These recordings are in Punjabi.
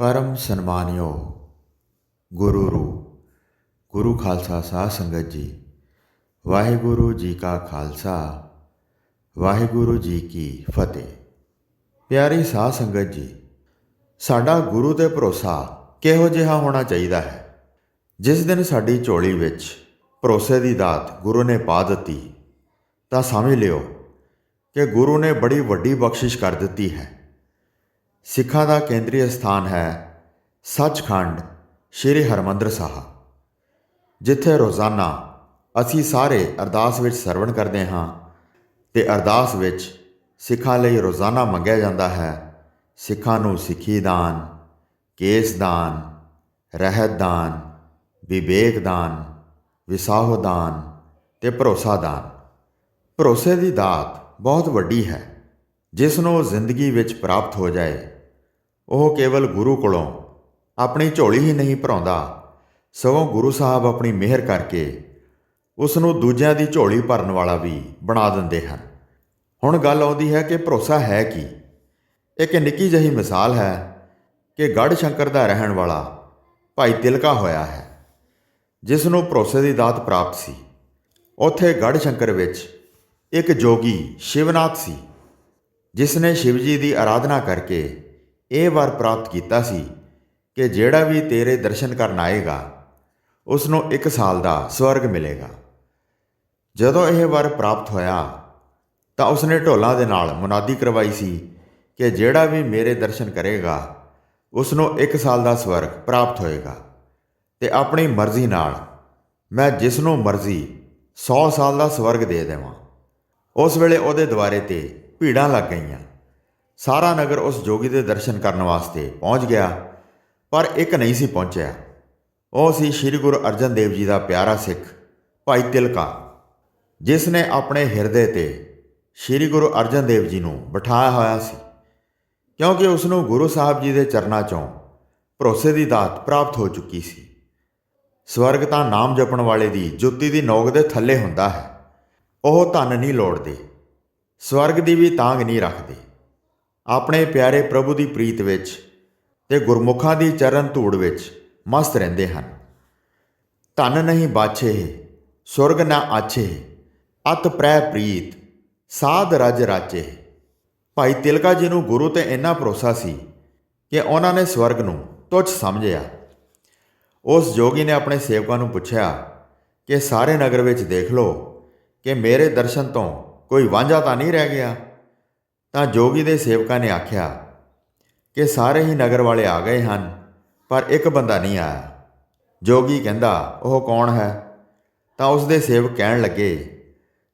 ਪਰਮ ਸਨਮਾਨਿਓ ਗੁਰੂ ਰੂ। ਗੁਰੂ ਖਾਲਸਾ ਸਾਹ ਸੰਗਤ ਜੀ, ਵਾਹਿਗੁਰੂ ਜੀ ਕਾ ਖਾਲਸਾ, ਵਾਹਿਗੁਰੂ ਜੀ ਕੀ ਫਤਿਹ। ਪਿਆਰੀ ਸਾਹ ਸੰਗਤ ਜੀ, ਸਾਡਾ ਗੁਰੂ ਤੇ ਭਰੋਸਾ ਕਿਹੋ ਜਿਹਾ ਹੋਣਾ ਚਾਹੀਦਾ ਹੈ? ਜਿਸ ਦਿਨ ਸਾਡੀ ਝੋਲੀ ਵਿੱਚ ਭਰੋਸੇ ਦੀ ਦਾਤ ਗੁਰੂ ਨੇ ਪਾ ਦਿੱਤੀ, ਤਾਂ ਸਮਝ ਲਿਓ ਕਿ ਗੁਰੂ ਨੇ ਬੜੀ ਵੱਡੀ ਬਖਸ਼ਿਸ਼ ਕਰ ਦਿੱਤੀ ਹੈ। ਸਿੱਖਾਂ ਦਾ ਕੇਂਦਰੀ ਸਥਾਨ ਹੈ ਸੱਚਖੰਡ, ਸ੍ਰੀ ਹਰਮੰਦਰ ਸਾਹਿਬ। ਜਿੱਥੇ ਰੋਜ਼ਾਨਾ ਅਸੀਂ ਸਾਰੇ ਅਰਦਾਸ ਵਿੱਚ ਸਰਵਣ ਕਰਦੇ ਹਾਂ ਤੇ ਅਰਦਾਸ ਵਿੱਚ ਸਿੱਖਾਂ ਲਈ ਰੋਜ਼ਾਨਾ ਮੰਗਿਆ ਜਾਂਦਾ ਹੈ। ਸਿੱਖਾਂ ਨੂੰ ਸਿੱਖੀ ਦਾਨ, ਕੇਸ ਦਾਨ, ਰਹਿਤ ਦਾਨ, ਵਿਵੇਕ ਦਾਨ, ਵਿਸਾਹੋ ਦਾਨ ਤੇ ਭਰੋਸਾ ਦਾਨ। ਭਰੋਸੇ ਦੀ ਦਾਤ ਬਹੁਤ ਵੱਡੀ ਹੈ। ਜਿਸ ਨੂੰ ਜ਼ਿੰਦਗੀ ਵਿੱਚ ਪ੍ਰਾਪਤ ਹੋ ਜਾਏ, ਉਹ ਕੇਵਲ ਗੁਰੂ ਕੋਲੋਂ ਆਪਣੀ ਝੋਲੀ ਹੀ ਨਹੀਂ ਭਰਾਉਂਦਾ ਸਗੋਂ ਗੁਰੂ ਸਾਹਿਬ ਆਪਣੀ ਮਿਹਰ ਕਰਕੇ ਉਸ ਨੂੰ ਦੂਜਿਆਂ ਦੀ ਝੋਲੀ ਭਰਨ ਵਾਲਾ ਵੀ ਬਣਾ ਦਿੰਦੇ ਹਨ। ਹੁਣ ਗੱਲ ਆਉਂਦੀ ਹੈ ਕਿ ਭਰੋਸਾ ਹੈ ਕੀ? ਇੱਕ ਨਿੱਕੀ ਜਿਹੀ ਮਿਸਾਲ ਹੈ ਕਿ ਗੜ ਸ਼ੰਕਰ ਦਾ ਰਹਿਣ ਵਾਲਾ ਭਾਈ ਤਿਲਕਾ ਹੋਇਆ ਹੈ ਜਿਸ ਨੂੰ ਭਰੋਸੇ ਦੀ ਦਾਤ ਪ੍ਰਾਪਤ ਸੀ। ਉੱਥੇ ਗੜ ਸ਼ੰਕਰ ਵਿੱਚ ਇੱਕ ਜੋਗੀ ਸ਼ਿਵਨਾਥ ਸੀ। ਜਿਸ ਨੇ ਸ਼ਿਵ ਜੀ ਦੀ ਆਰਾਧਨਾ ਕਰਕੇ ਇਹ ਵਰ ਪ੍ਰਾਪਤ ਕੀਤਾ ਸੀ ਕਿ ਜਿਹੜਾ ਵੀ ਤੇਰੇ ਦਰਸ਼ਨ ਕਰਨ ਆਏਗਾ ਉਸ ਨੂੰ ਇੱਕ ਸਾਲ ਦਾ ਸਵਰਗ ਮਿਲੇਗਾ। ਜਦੋਂ ਇਹ ਵਰ ਪ੍ਰਾਪਤ ਹੋਇਆ, ਤਾਂ ਉਸਨੇ ਢੋਲਾਂ ਦੇ ਨਾਲ ਮੁਨਾਦੀ ਕਰਵਾਈ ਸੀ ਕਿ ਜਿਹੜਾ ਵੀ ਮੇਰੇ ਦਰਸ਼ਨ ਕਰੇਗਾ ਉਸ ਨੂੰ ਇੱਕ ਸਾਲ ਦਾ ਸਵਰਗ ਪ੍ਰਾਪਤ ਹੋਏਗਾ ਤੇ ਆਪਣੀ ਮਰਜ਼ੀ ਨਾਲ ਮੈਂ ਜਿਸ ਨੂੰ ਮਰਜ਼ੀ 100 ਸਾਲ ਦਾ ਸਵਰਗ ਦੇ ਦੇਵਾਂ। ਉਸ ਵੇਲੇ ਉਹਦੇ ਦੁਆਰੇ ਤੇ ਭੀੜਾਂ ਲੱਗ ਗਈਆਂ। ਸਾਰਾ ਨਗਰ ਉਸ ਜੋਗੀ ਦੇ ਦਰਸ਼ਨ ਕਰਨ ਵਾਸਤੇ ਪਹੁੰਚ ਗਿਆ, ਪਰ ਇੱਕ ਨਹੀਂ ਸੀ ਪਹੁੰਚਿਆ। ਉਹ ਸੀ ਸ੍ਰੀ ਗੁਰੂ ਅਰਜਨ ਦੇਵ ਜੀ ਦਾ ਪਿਆਰਾ ਸਿੱਖ, ਭਾਈ ਤਿਲਕਾ, ਜਿਸ ਨੇ ਆਪਣੇ ਹਿਰਦੇ ਤੇ ਸ੍ਰੀ ਗੁਰੂ ਅਰਜਨ ਦੇਵ ਜੀ ਨੂੰ ਬਿਠਾਇਆ ਹੋਇਆ ਸੀ, ਕਿਉਂਕਿ ਉਸ ਨੂੰ ਗੁਰੂ ਸਾਹਿਬ ਜੀ ਦੇ ਚਰਨਾਂ ਚੋਂ ਭਰੋਸੇ ਦੀ ਦਾਤ ਪ੍ਰਾਪਤ ਹੋ ਚੁੱਕੀ ਸੀ। ਸਵਰਗ ਤਾਂ ਨਾਮ ਜਪਣ ਵਾਲੇ ਦੀ ਜੁੱਤੀ ਦੀ ਨੋਕ ਦੇ ਥੱਲੇ ਹੁੰਦਾ ਹੈ, ਉਹ ਧਨ ਨਹੀਂ ਲੋੜਦੇ। ਸਵਰਗ ਦੀ ਵੀ ਤਾਂਗ ਨਹੀਂ ਰੱਖਦੇ। ਆਪਣੇ ਪਿਆਰੇ ਪ੍ਰਭੂ ਦੀ ਪ੍ਰੀਤ ਵਿੱਚ ਤੇ ਗੁਰਮੁਖਾਂ ਦੀ ਚਰਨ ਧੂੜ ਵਿੱਚ ਮਸਤ ਰਹਿੰਦੇ ਹਨ। ਧਨ ਨਹੀਂ ਬਾਛੇ, ਸੁਰਗ ਨਾ ਆਛੇ, ਅਤ ਪ੍ਰੈ ਪ੍ਰੀਤ, ਸਾਧ ਰਜ ਰਾਚੇ। ਭਾਈ ਤਿਲਕਾ ਜੀ ਨੂੰ ਗੁਰੂ ਤੇ ਇੰਨਾ ਭਰੋਸਾ ਸੀ ਕਿ ਉਹਨਾਂ ਨੇ ਸਵਰਗ ਨੂੰ ਤੁੱਛ ਸਮਝਿਆ। ਉਸ ਜੋਗੀ ਨੇ ਆਪਣੇ ਸੇਵਕਾਂ ਨੂੰ ਪੁੱਛਿਆ ਕਿ ਸਾਰੇ ਨਗਰ ਵਿੱਚ ਦੇਖ ਲਓ ਕਿ ਮੇਰੇ ਦਰਸ਼ਨ ਤੋਂ ਕੋਈ ਵਾਂਝਾ ਤਾਂ ਨਹੀਂ ਰਹਿ ਗਿਆ? ਤਾਂ ਜੋਗੀ ਦੇ ਸੇਵਕਾਂ ਨੇ ਆਖਿਆ, ਕਿ ਸਾਰੇ ਹੀ ਨਗਰ ਵਾਲੇ ਆ ਗਏ ਹਨ, ਪਰ ਇੱਕ ਬੰਦਾ ਨਹੀਂ ਆਇਆ। ਜੋਗੀ ਕਹਿੰਦਾ, ਉਹ ਕੌਣ ਹੈ? ਤਾਂ ਉਸ ਦੇ ਸੇਵਕ ਕਹਿਣ ਲੱਗੇ,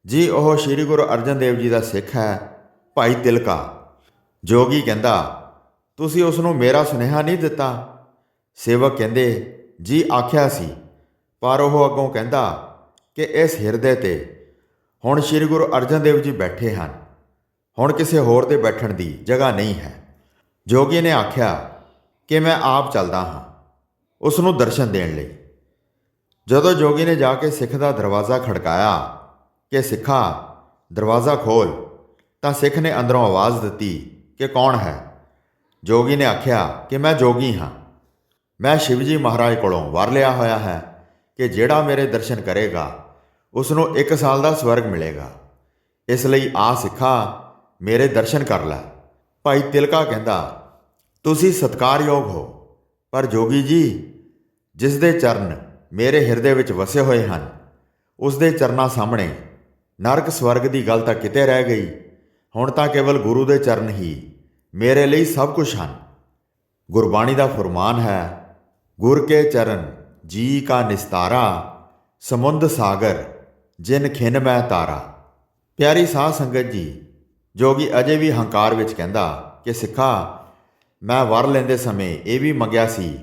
ਜੀ, ਉਹ ਸ੍ਰੀ ਗੁਰੂ ਅਰਜਨ ਦੇਵ ਜੀ ਦਾ ਸਿੱਖ ਹੈ, ਭਾਈ ਤਿਲਕਾ। ਜੋਗੀ ਕਹਿੰਦਾ, ਤੁਸੀਂ ਉਸ ਨੂੰ ਮੇਰਾ ਸੁਨੇਹਾ ਨਹੀਂ ਦਿੱਤਾ? ਸੇਵਕ ਕਹਿੰਦੇ, ਜੀ, ਆਖਿਆ ਸੀ। ਪਰ ਉਹ ਅੱਗੋਂ ਕਹਿੰਦਾ ਕਿ ਇਸ ਹਿਰਦੇ ਤੇ ਹੁਣ ਸ੍ਰੀ ਗੁਰੂ ਅਰਜਨ ਦੇਵ ਜੀ ਬੈਠੇ ਹਨ। ਹੁਣ ਕਿਸੇ ਹੋਰ ਦੇ ਬੈਠਣ ਦੀ ਜਗ੍ਹਾ ਨਹੀਂ ਹੈ। ਜੋਗੀ ਨੇ ਆਖਿਆ, ਕਿ ਮੈਂ ਆਪ ਚੱਲਦਾ ਹਾਂ ਉਸ ਨੂੰ ਦਰਸ਼ਨ ਦੇਣ ਲਈ। ਜਦੋਂ ਜੋਗੀ ਨੇ ਜਾ ਕੇ ਸਿੱਖ ਦਾ ਦਰਵਾਜ਼ਾ ਖੜਕਾਇਆ, ਕਿ ਸਿੱਖਾ, ਦਰਵਾਜ਼ਾ ਖੋਲ, ਤਾਂ ਸਿੱਖ ਨੇ ਅੰਦਰੋਂ ਆਵਾਜ਼ ਦਿੱਤੀ, ਕਿ ਕੌਣ ਹੈ? ਜੋਗੀ ਨੇ ਆਖਿਆ, ਕਿ ਮੈਂ ਜੋਗੀ ਹਾਂ। ਮੈਂ ਸ਼ਿਵਜੀ ਮਹਾਰਾਜ ਕੋਲੋਂ ਵਰ ਲਿਆ ਹੋਇਆ ਹੈ, ਕਿ ਜਿਹੜਾ ਮੇਰੇ ਦਰਸ਼ਨ ਕਰੇਗਾ ਉਸ ਨੂੰ ਇੱਕ ਸਾਲ ਦਾ ਸਵਰਗ ਮਿਲੇਗਾ। ਇਸ ਲਈ ਆ ਸਿੱਖਾ, ਮੇਰੇ ਦਰਸ਼ਨ ਕਰ ਲੈ। ਭਾਈ ਤਿਲਕਾ ਕਹਿੰਦਾ, ਤੁਸੀਂ ਸਤਕਾਰਯੋਗ ਹੋ, ਪਰ ਜੋਗੀ ਜੀ, ਜਿਸ ਦੇ ਚਰਨ ਮੇਰੇ ਹਿਰਦੇ ਵਿੱਚ ਵਸੇ ਹੋਏ ਹਨ, ਉਸ ਦੇ ਚਰਨਾਂ ਸਾਹਮਣੇ ਨਰਕ ਸਵਰਗ ਦੀ ਗੱਲ ਤਾਂ ਕਿਤੇ ਰਹਿ ਗਈ, ਹੁਣ ਤਾਂ ਕੇਵਲ ਗੁਰੂ ਦੇ ਚਰਨ ਹੀ ਮੇਰੇ ਲਈ ਸਭ ਕੁਝ ਹਨ। ਗੁਰਬਾਣੀ ਦਾ ਫਰਮਾਨ ਹੈ, ਗੁਰ ਕੇ ਚਰਨ ਜੀ ਕਾ ਨਿਸਤਾਰਾ, ਸਮੁੰਦ ਸਾਗਰ ਜਿਨ ਖਿਨ ਮੈਂ ਤਾਰਾ। ਪਿਆਰੀ ਸਾਧ ਸੰਗਤ ਜੀ ਜੋਗੀ ਅਜੇ ਵੀ ਹੰਕਾਰ ਵਿੱਚ ਕਹਿੰਦਾ ਕਿ ਸਿੱਖਾ, ਮੈਂ ਵਰ ਲੈਂਦੇ ਸਮੇਂ ਇਹ ਵੀ ਮੰਗਿਆ ਸੀ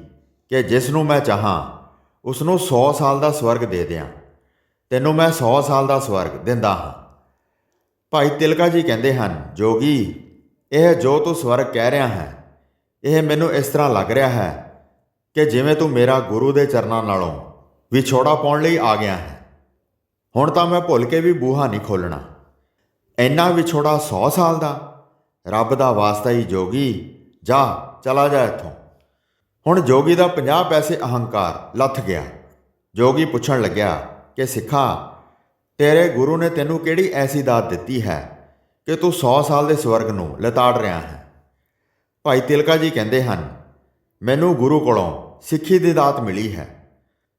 ਕਿ ਜਿਸ ਨੂੰ ਮੈਂ ਚਾਹਾਂ ਉਸ ਨੂੰ 100 ਸਾਲ ਦਾ ਸਵਰਗ ਦੇ ਦਿਆਂ। ਤੈਨੂੰ ਮੈਂ 100 ਸਾਲ ਦਾ ਸਵਰਗ ਦਿੰਦਾ ਹਾਂ। ਭਾਈ ਤਿਲਕਾ ਜੀ ਕਹਿੰਦੇ ਹਨ, ਜੋਗੀ, ਇਹ ਜੋ ਤੂੰ ਸਵਰਗ ਕਹਿ ਰਿਹਾ ਹੈ, ਇਹ ਮੈਨੂੰ ਇਸ ਤਰ੍ਹਾਂ ਲੱਗ ਰਿਹਾ ਹੈ ਕਿ ਜਿਵੇਂ ਤੂੰ ਮੇਰਾ ਗੁਰੂ ਦੇ ਚਰਨਾਂ ਨਾਲੋਂ ਵਿਛੋੜਾ ਪਾਉਣ ਲਈ ਆ ਗਿਆ ਹੈ। ਹੁਣ ਤਾਂ ਮੈਂ ਭੁੱਲ ਕੇ ਵੀ ਬੂਹਾ ਨਹੀਂ ਖੋਲਣਾ ਇੰਨਾ ਵਿਛੋੜਾ 100 ਸਾਲ ਦਾ। ਰੱਬ ਦਾ ਵਾਸਤਾ ਹੀ ਜੋਗੀ। ਜਾ, ਚਲਾ ਜਾ ਇੱਥੋਂ। ਹੁਣ ਜੋਗੀ ਦਾ 50 ਪੈਸੇ ਅਹੰਕਾਰ ਲੱਥ ਗਿਆ। ਜੋਗੀ ਪੁੱਛਣ ਲੱਗਿਆ ਕਿ, ਸਿੱਖਾ, ਤੇਰੇ ਗੁਰੂ ਨੇ ਤੈਨੂੰ ਕਿਹੜੀ ਐਸੀ ਦਾਤ ਦਿੱਤੀ ਹੈ ਕਿ ਤੂੰ 100 ਸਾਲ ਦੇ ਸਵਰਗ ਨੂੰ ਲਤਾੜ ਰਿਹਾ ਹੈ? ਭਾਈ ਤਿਲਕਾ ਜੀ ਕਹਿੰਦੇ ਹਨ, ਮੈਨੂੰ ਗੁਰੂ ਕੋਲੋਂ ਸਿੱਖੀ ਦੀ ਦਾਤ ਮਿਲੀ ਹੈ।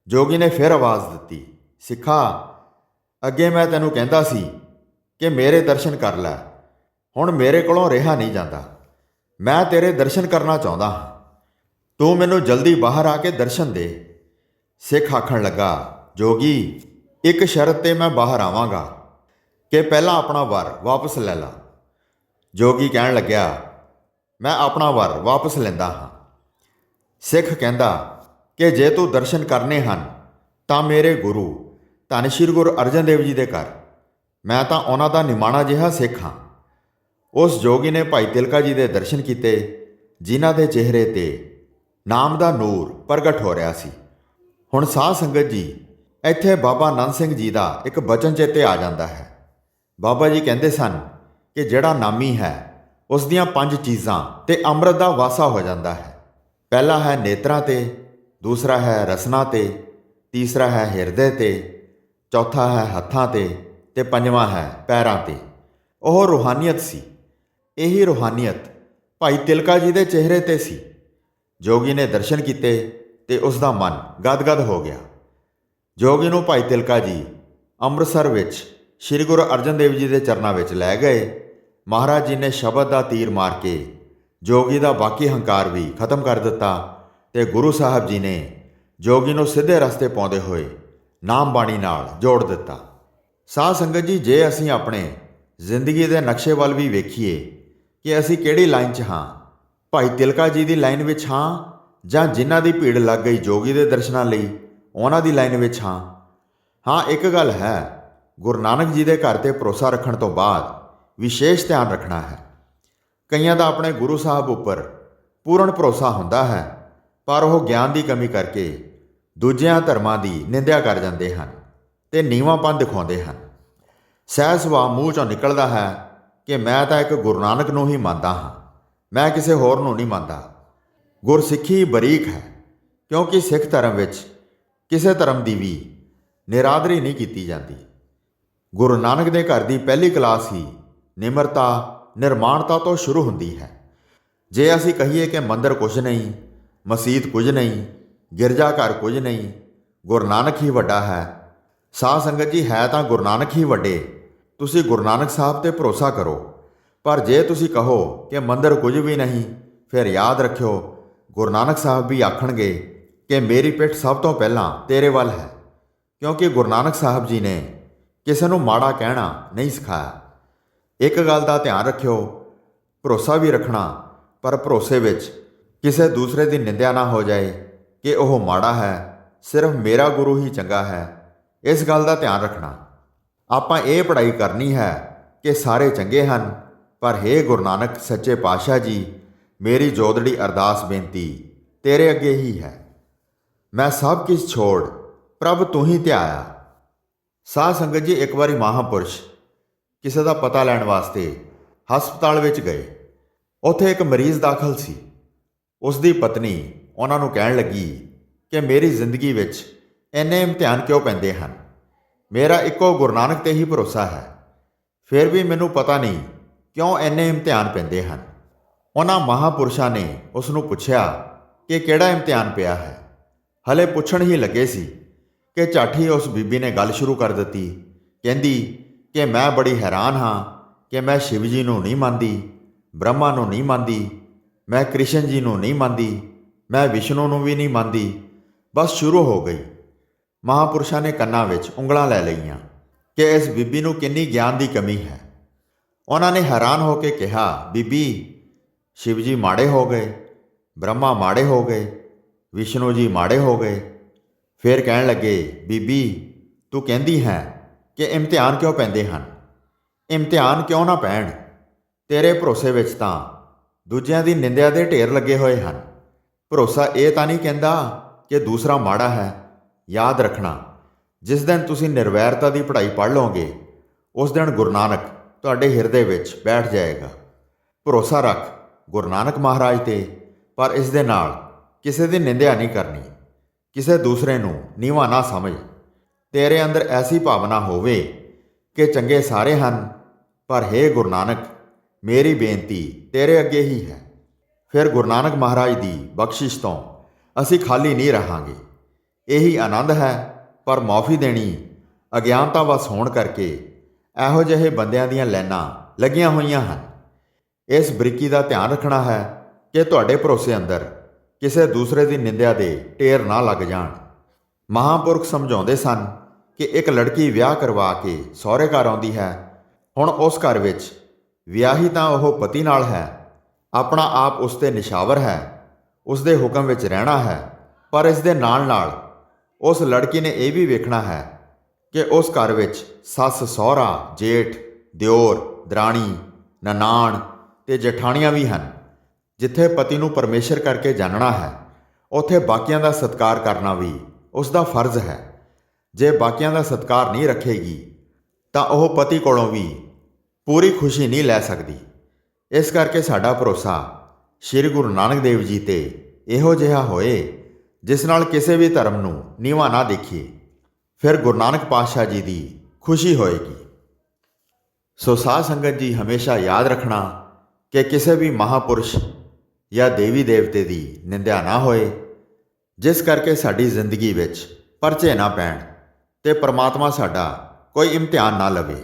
ਜੋਗੀ ਨੇ ਫਿਰ ਆਵਾਜ਼ ਦਿੱਤੀ, ਸਿੱਖਾ ਅੱਗੇ ਮੈਂ ਤੈਨੂੰ ਕਹਿੰਦਾ ਸੀ ਕਿ ਮੇਰੇ ਦਰਸ਼ਨ ਕਰ ਲੈ। ਹੁਣ ਮੇਰੇ ਕੋਲੋਂ ਰਿਹਾ ਨਹੀਂ ਜਾਂਦਾ। ਮੈਂ ਤੇਰੇ ਦਰਸ਼ਨ ਕਰਨਾ ਚਾਹੁੰਦਾ ਹਾਂ। ਤੂੰ ਮੈਨੂੰ ਜਲਦੀ ਬਾਹਰ ਆ ਕੇ ਦਰਸ਼ਨ ਦੇ। ਸਿੱਖ ਆਖਣ ਲੱਗਾ, ਜੋਗੀ, ਇੱਕ ਸ਼ਰਤ ਤੇ ਮੈਂ ਬਾਹਰ ਆਵਾਂਗਾ ਕਿ ਪਹਿਲਾਂ ਆਪਣਾ ਵਰ ਵਾਪਸ ਲੈ ਲਾ। ਜੋਗੀ ਕਹਿਣ ਲੱਗਿਆ, ਮੈਂ ਆਪਣਾ ਵਰ ਵਾਪਸ ਲੈਂਦਾ ਹਾਂ। ਸਿੱਖ ਕਹਿੰਦਾ, ਕਿ ਜੇ ਤੂੰ ਦਰਸ਼ਨ ਕਰਨੇ ਹਨ, ਤਾਂ ਮੇਰੇ ਗੁਰੂ ਧੰਨ ਸ਼੍ਰੀ ਗੁਰੂ ਅਰਜਨ ਦੇਵ ਜੀ ਦੇ ਘਰ। ਮੈਂ ਤਾਂ ਉਹਨਾਂ ਦਾ ਨਿਮਾਣਾ ਜਿਹਾ ਸਿੱਖ ਹਾਂ। ਉਸ ਜੋਗੀ ਨੇ ਭਾਈ ਤਿਲਕਾ ਜੀ ਦੇ ਦਰਸ਼ਨ ਕੀਤੇ, ਜਿਨ੍ਹਾਂ ਦੇ ਚਿਹਰੇ ਤੇ ਨਾਮ ਦਾ ਨੂਰ ਪ੍ਰਗਟ ਹੋ ਰਿਹਾ ਸੀ। ਹੁਣ ਸਾਧ ਸੰਗਤ ਜੀ, ਇੱਥੇ ਬਾਬਾ ਨੰਦ ਸਿੰਘ ਜੀ ਦਾ ਇੱਕ ਬਚਨ ਚੇਤੇ ਆ ਜਾਂਦਾ ਹੈ। ਬਾਬਾ ਜੀ ਕਹਿੰਦੇ ਸਨ ਕਿ ਜਿਹੜਾ ਨਾਮੀ ਹੈ, ਉਸ ਦੀਆਂ ਪੰਜ ਚੀਜ਼ਾਂ ਤੇ ਅੰਮ੍ਰਿਤ ਦਾ ਵਾਸਾ ਹੋ ਜਾਂਦਾ ਹੈ। ਪਹਿਲਾ ਹੈ ਨੇਤਰਾਂ ਤੇ, ਦੂਸਰਾ ਹੈ ਰਸਨਾ ਤੇ, ਤੀਸਰਾ ਹੈ ਹਿਰਦੇ ਤੇ ਚੌਥਾ ਹੈ ਹੱਥਾਂ ਤੇ ਤੇ ਪੰਜਵਾਂ ਹੈ ਪੈਰਾਂ ਤੇ। ਉਹ ਰੂਹਾਨੀਅਤ ਸੀ। ਇਹੀ ਰੂਹਾਨੀਅਤ ਭਾਈ ਤਿਲਕਾ ਜੀ ਦੇ ਚਿਹਰੇ ਤੇ ਸੀ। ਜੋਗੀ ਨੇ ਦਰਸ਼ਨ ਕੀਤੇ ਤੇ ਉਸ ਦਾ ਮਨ ਗਦਗਦ ਹੋ ਗਿਆ। ਜੋਗੀ ਨੂੰ ਭਾਈ ਤਿਲਕਾ ਜੀ ਅੰਮ੍ਰਿਤਸਰ ਵਿੱਚ ਸ੍ਰੀ ਗੁਰੂ ਅਰਜਨ ਦੇਵ ਜੀ ਦੇ ਚਰਨਾਂ ਵਿੱਚ ਲੈ ਗਏ। ਮਹਾਰਾਜ ਜੀ ਨੇ ਸ਼ਬਦ ਦਾ ਤੀਰ ਮਾਰ ਕੇ ਜੋਗੀ ਦਾ ਬਾਕੀ ਹੰਕਾਰ ਵੀ ਖਤਮ ਕਰ ਦਿੱਤਾ ਤੇ ਗੁਰੂ ਸਾਹਿਬ ਜੀ ਨੇ ਜੋਗੀ ਨੂੰ ਸਿੱਧੇ ਰਸਤੇ ਪਾਉਂਦੇ ਹੋਏ ਨਾਮ ਬਾਣੀ ਨਾਲ ਜੋੜ ਦਿੱਤਾ। ਸਾਧ ਸੰਗਤ ਜੀ, ਜੇ ਅਸੀਂ ਆਪਣੇ ਜ਼ਿੰਦਗੀ ਦੇ ਨਕਸ਼ੇ ਵੱਲ ਵੀ ਵੇਖੀਏ ਕਿ ਅਸੀਂ ਕਿਹੜੀ ਲਾਈਨ 'ਚ ਹਾਂ, ਭਾਈ ਤਿਲਕਾ ਜੀ ਦੀ ਲਾਈਨ ਵਿੱਚ ਹਾਂ ਜਾਂ ਜਿਨ੍ਹਾਂ ਦੀ ਭੀੜ ਲੱਗ ਗਈ ਜੋਗੀ ਦੇ ਦਰਸ਼ਨਾਂ ਲਈ ਉਹਨਾਂ ਦੀ ਲਾਈਨ ਵਿੱਚ ਹਾਂ? ਹਾਂ, ਇੱਕ ਗੱਲ ਹੈ, ਗੁਰੂ ਨਾਨਕ ਜੀ ਦੇ ਘਰ ਤੇ ਭਰੋਸਾ ਰੱਖਣ ਤੋਂ ਬਾਅਦ ਵਿਸ਼ੇਸ਼ ਧਿਆਨ ਰੱਖਣਾ ਹੈ। ਕਈਆਂ ਦਾ ਆਪਣੇ ਗੁਰੂ ਸਾਹਿਬ ਉੱਪਰ ਪੂਰਨ ਭਰੋਸਾ ਹੁੰਦਾ ਹੈ, ਪਰ ਉਹ ਗਿਆਨ ਦੀ ਕਮੀ ਕਰਕੇ ਦੂਜਿਆਂ ਧਰਮਾਂ ਦੀ ਨਿੰਦਿਆ ਕਰ ਜਾਂਦੇ ਹਨ ਤੇ ਨੀਵਾਂਪਨ ਦਿਖਾਉਂਦੇ ਹਨ। ਸਹਿ ਸੁਭਾਅ ਮੂੰਹ ਚੋਂ ਨਿਕਲਦਾ ਹੈ ਕਿ ਮੈਂ ਤਾਂ ਇੱਕ ਗੁਰੂ ਨਾਨਕ ਨੂੰ ਹੀ ਮੰਨਦਾ ਹਾਂ। ਮੈਂ ਕਿਸੇ ਹੋਰ ਨੂੰ ਨਹੀਂ ਮੰਨਦਾ। ਗੁਰਸਿੱਖੀ ਬਰੀਕ ਹੈ, ਕਿਉਂਕਿ ਸਿੱਖ ਧਰਮ ਵਿੱਚ ਕਿਸੇ ਧਰਮ ਦੀ ਵੀ ਨਿਰਾਦਰੀ ਨਹੀਂ ਕੀਤੀ ਜਾਂਦੀ। ਗੁਰੂ ਨਾਨਕ ਦੇ ਘਰ ਦੀ ਪਹਿਲੀ ਕਲਾਸ ਹੀ ਨਿਮਰਤਾ, ਨਿਰਮਾਣਤਾ ਤੋਂ ਸ਼ੁਰੂ ਹੁੰਦੀ ਹੈ। ਜੇ ਅਸੀਂ ਕਹੀਏ ਕਿ ਮੰਦਰ ਕੁਝ ਨਹੀਂ, ਮਸਜਿਦ ਕੁਝ ਨਹੀਂ ਗਿਰਜਾ ਘਰ ਕੁਝ ਨਹੀਂ, ਗੁਰੂ ਨਾਨਕ ਹੀ ਵੱਡਾ ਹੈ। ਸਾਧ ਸੰਗਤ ਜੀ ਹੈ ਤਾਂ ਗੁਰੂ ਨਾਨਕ ਹੀ ਵੱਡੇ। ਤੁਸੀਂ ਗੁਰੂ ਨਾਨਕ ਸਾਹਿਬ ਤੇ ਭਰੋਸਾ ਕਰੋ। ਪਰ ਜੇ ਤੁਸੀਂ ਕਹੋ ਕਿ ਮੰਦਰ ਕੁਝ ਵੀ ਨਹੀਂ, ਫਿਰ ਯਾਦ ਰੱਖਿਓ, ਗੁਰੂ ਨਾਨਕ ਸਾਹਿਬ ਵੀ ਆਖਣਗੇ ਕਿ ਮੇਰੀ ਪਿੱਠ ਸਭ ਤੋਂ ਪਹਿਲਾਂ ਤੇਰੇ ਵੱਲ ਹੈ। ਕਿਉਂਕਿ ਗੁਰੂ ਨਾਨਕ ਸਾਹਿਬ ਜੀ ਨੇ ਕਿਸੇ ਨੂੰ ਮਾੜਾ ਕਹਿਣਾ ਨਹੀਂ ਸਿਖਾਇਆ। ਇੱਕ ਗੱਲ ਦਾ ਧਿਆਨ ਰੱਖਿਓ, ਭਰੋਸਾ ਵੀ ਰੱਖਣਾ, ਪਰ ਭਰੋਸੇ ਵਿੱਚ ਕਿਸੇ ਦੂਸਰੇ ਦੀ ਨਿੰਦਿਆ ਨਾ ਹੋ ਜਾਏ। ਕਿ ਉਹ ਮਾੜਾ ਹੈ, ਸਿਰਫ ਮੇਰਾ ਗੁਰੂ ਹੀ ਚੰਗਾ ਹੈ। ਇਸ ਗੱਲ ਦਾ ਧਿਆਨ ਰੱਖਣਾ। ਆਪਾਂ ਇਹ ਪੜ੍ਹਾਈ ਕਰਨੀ ਹੈ ਕਿ ਸਾਰੇ ਚੰਗੇ ਹਨ, ਪਰ ਹੇ ਗੁਰੂ ਨਾਨਕ, ਸੱਚੇ ਪਾਤਸ਼ਾਹ ਜੀ, ਮੇਰੀ ਜੋਦੜੀ ਅਰਦਾਸ ਬੇਨਤੀ ਤੇਰੇ ਅੱਗੇ ਹੀ ਹੈ। ਮੈਂ ਸਭ ਕੁਝ ਛੋੜ, ਪ੍ਰਭ ਤੂੰ ਹੀ ਧਿਆਇਆ। ਸਾਧ ਸੰਗਤ ਜੀ, ਇੱਕ ਵਾਰੀ ਮਹਾਪੁਰਸ਼, ਕਿਸੇ ਦਾ ਪਤਾ ਲੈਣ ਵਾਸਤੇ ਹਸਪਤਾਲ ਵਿੱਚ ਗਏ। ਉੱਥੇ ਇੱਕ ਮਰੀਜ਼ ਦਾਖਲ ਸੀ। ਉਸ ਦੀ ਪਤਨੀ ਉਹਨਾਂ ਨੂੰ ਕਹਿਣ ਲੱਗੀ ਕਿ ਮੇਰੀ ਜ਼ਿੰਦਗੀ ਵਿੱਚ ਇੰਨੇ ਇਮਤਿਹਾਨ ਕਿਉਂ ਪੈਂਦੇ ਹਨ? ਮੇਰਾ ਇੱਕੋ ਗੁਰੂ ਨਾਨਕ ਤੇ ਹੀ ਭਰੋਸਾ ਹੈ। ਫਿਰ ਵੀ ਮੈਨੂੰ ਪਤਾ ਨਹੀਂ ਕਿਉਂ ਇੰਨੇ ਇਮਤਿਹਾਨ ਪੈਂਦੇ ਹਨ। ਉਹਨਾਂ ਮਹਾਪੁਰਸ਼ਾਂ ਨੇ ਉਸ ਨੂੰ ਪੁੱਛਿਆ ਕਿ ਕਿਹੜਾ ਇਮਤਿਹਾਨ ਪਿਆ ਹੈ? ਹਲੇ ਪੁੱਛਣ ਹੀ ਲੱਗੇ ਸੀ ਕਿ ਝਾਠੀ ਉਸ ਬੀਬੀ ਨੇ ਗੱਲ ਸ਼ੁਰੂ ਕਰ ਦਿੱਤੀ। ਕਹਿੰਦੀ ਕਿ ਮੈਂ ਬੜੀ ਹੈਰਾਨ ਹਾਂ ਕਿ ਮੈਂ ਸ਼ਿਵ ਜੀ ਨੂੰ ਨਹੀਂ ਮੰਨਦੀ, ਬ੍ਰਹਮਾ ਨੂੰ ਨਹੀਂ ਮੰਨਦੀ, ਮੈਂ ਕ੍ਰਿਸ਼ਨ ਜੀ ਨੂੰ ਨਹੀਂ ਮੰਨਦੀ। ਮੈਂ ਵਿਸ਼ਨੂੰ ਨੂੰ ਵੀ ਨਹੀਂ ਮੰਨਦੀ। ਬਸ ਸ਼ੁਰੂ ਹੋ ਗਈ। ਮਹਾਪੁਰਸ਼ਾਂ ਨੇ ਕੰਨਾਂ ਵਿੱਚ ਉਂਗਲਾਂ ਲੈ ਲਈਆਂ ਕਿ ਇਸ ਬੀਬੀ ਨੂੰ ਕਿੰਨੀ ਗਿਆਨ ਦੀ ਕਮੀ ਹੈ। ਉਹਨਾਂ ਨੇ ਹੈਰਾਨ ਹੋ ਕੇ ਕਿਹਾ, ਬੀਬੀ ਸ਼ਿਵ ਜੀ ਮਾੜੇ ਹੋ ਗਏ, ਬ੍ਰਹਮਾ ਮਾੜੇ ਹੋ ਗਏ, ਵਿਸ਼ਨੂੰ ਜੀ ਮਾੜੇ ਹੋ ਗਏ। ਫਿਰ ਕਹਿਣ ਲੱਗੇ, ਬੀਬੀ, ਤੂੰ ਕਹਿੰਦੀ ਹੈ ਕਿ ਇਮਤਿਹਾਨ ਕਿਉਂ ਪੈਂਦੇ ਹਨ? ਇਮਤਿਹਾਨ ਕਿਉਂ ਨਾ ਪੈਣ? ਤੇਰੇ ਭਰੋਸੇ ਵਿੱਚ ਤਾਂ ਦੂਜਿਆਂ ਦੀ ਨਿੰਦਿਆ ਦੇ ਢੇਰ ਲੱਗੇ ਹੋਏ ਹਨ। ਭਰੋਸਾ ਇਹ ਤਾਂ ਨਹੀਂ ਕਹਿੰਦਾ ਕਿ ਦੂਸਰਾ ਮਾੜਾ ਹੈ। ਯਾਦ ਰੱਖਣਾ, ਜਿਸ ਦਿਨ ਤੁਸੀਂ ਨਿਰਵੈਰਤਾ ਦੀ ਪੜ੍ਹਾਈ ਪੜ੍ਹ ਲਓਗੇ, ਉਸ ਦਿਨ ਗੁਰੂ ਨਾਨਕ ਤੁਹਾਡੇ ਹਿਰਦੇ ਵਿੱਚ ਬੈਠ ਜਾਏਗਾ। ਭਰੋਸਾ ਰੱਖ, ਗੁਰੂ ਨਾਨਕ ਮਹਾਰਾਜ ਤੇ, ਪਰ ਇਸ ਦੇ ਨਾਲ ਕਿਸੇ ਦੀ ਨਿੰਦਿਆ ਨਹੀਂ ਕਰਨੀ। ਕਿਸੇ ਦੂਸਰੇ ਨੂੰ ਨੀਵਾਂ ਨਾ ਸਮਝ। ਤੇਰੇ ਅੰਦਰ ਐਸੀ ਭਾਵਨਾ ਹੋਵੇ ਕਿ ਚੰਗੇ ਸਾਰੇ ਹਨ, ਪਰ ਹੇ ਗੁਰੂ ਨਾਨਕ, ਮੇਰੀ ਬੇਨਤੀ ਤੇਰੇ ਅੱਗੇ ਹੀ ਹੈ। ਫਿਰ ਗੁਰੂ ਨਾਨਕ ਮਹਾਰਾਜ ਦੀ ਬਖਸ਼ਿਸ਼ ਤੋਂ ਅਸੀਂ ਖਾਲੀ ਨਹੀਂ ਰਹਾਂਗੇ। ਇਹੀ ਆਨੰਦ ਹੈ, ਪਰ ਮਾਫੀ ਦੇਣੀ, ਅਗਿਆਨਤਾ ਵਸ ਹੋਣ ਕਰਕੇ ਇਹੋ ਜਿਹੇ ਬੰਦਿਆਂ ਦੀਆਂ ਲਾਈਨਾਂ ਲੱਗੀਆਂ ਹੋਈਆਂ ਹਨ। ਇਸ ਬਰੀਕੀ ਦਾ ਧਿਆਨ ਰੱਖਣਾ ਹੈ ਕਿ ਤੁਹਾਡੇ ਭਰੋਸੇ ਅੰਦਰ ਕਿਸੇ ਦੂਸਰੇ ਦੀ ਨਿੰਦਿਆ ਦੇ ਢੇਰ ਨਾ ਲੱਗ ਜਾਣ। ਮਹਾਂਪੁਰਖ ਸਮਝਾਉਂਦੇ ਸਨ ਕਿ ਇੱਕ ਲੜਕੀ ਵਿਆਹ ਕਰਵਾ ਕੇ ਸਹੁਰੇ ਘਰ ਆਉਂਦੀ ਹੈ। ਹੁਣ ਉਸ ਘਰ ਵਿੱਚ ਵਿਆਹੀ ਤਾਂ ਉਹ ਪਤੀ ਨਾਲ ਹੈ ਆਪਣਾ ਆਪ ਉਸ ਤੇ ਨਿਸ਼ਾਵਰ ਹੈ ਉਸ ਦੇ ਹੁਕਮ ਵਿੱਚ ਰਹਿਣਾ ਹੈ, ਪਰ ਇਸ ਦੇ ਨਾਲ ਨਾਲ ਉਸ ਲੜਕੀ ਨੇ ਇਹ ਵੀ ਵੇਖਣਾ ਹੈ ਕਿ ਉਸ ਘਰ ਵਿੱਚ ਸੱਸ, ਸਹੁਰਾ, ਜੇਠ, ਦਿਓਰ, ਦਰਾਣੀ, ਨਨਾਣ ਤੇ ਜਠਾਣੀਆਂ ਵੀ ਹਨ, ਜਿੱਥੇ ਪਤੀ ਨੂੰ ਪਰਮੇਸ਼ਰ ਕਰਕੇ ਜਾਣਨਾ ਹੈ। ਉੱਥੇ ਬਾਕੀਆਂ ਦਾ ਸਤਿਕਾਰ ਕਰਨਾ ਵੀ ਉਸ ਦਾ ਫਰਜ਼ ਹੈ। ਜੇ ਬਾਕੀਆਂ ਦਾ ਸਤਿਕਾਰ ਨਹੀਂ ਰੱਖੇਗੀ, ਤਾਂ ਉਹ ਪਤੀ ਕੋਲੋਂ ਵੀ ਪੂਰੀ ਖੁਸ਼ੀ ਨਹੀਂ ਲੈ ਸਕਦੀ। ਇਸ ਕਰਕੇ ਸਾਡਾ ਭਰੋਸਾ ਸ੍ਰੀ ਗੁਰੂ ਨਾਨਕ ਦੇਵ ਜੀ ਤੇ ਇਹੋ ਜਿਹਾ ਹੋਏ, ਜਿਸ ਨਾਲ ਕਿਸੇ ਵੀ ਧਰਮ ਨੂੰ ਨੀਵਾਂ ਨਾ ਦੇਖੀਏ। ਫਿਰ ਗੁਰੂ ਨਾਨਕ ਪਾਤਸ਼ਾਹ ਜੀ ਦੀ ਖੁਸ਼ੀ ਹੋਏਗੀ। ਸੋ ਸਾਧ ਸੰਗਤ ਜੀ, ਹਮੇਸ਼ਾ ਯਾਦ ਰੱਖਣਾ ਕਿ ਕਿਸੇ ਵੀ ਮਹਾਪੁਰਸ਼ ਜਾਂ ਦੇਵੀ ਦੇਵਤੇ ਦੀ ਨਿੰਦਿਆ ਨਾ ਹੋਏ, ਜਿਸ ਕਰਕੇ ਸਾਡੀ ਜ਼ਿੰਦਗੀ ਵਿੱਚ ਪਰਚੇ ਨਾ ਪੈਣ ਤੇ ਪ੍ਰਮਾਤਮਾ ਸਾਡਾ ਕੋਈ ਇਮਤਿਹਾਨ ਨਾ ਲਵੇ।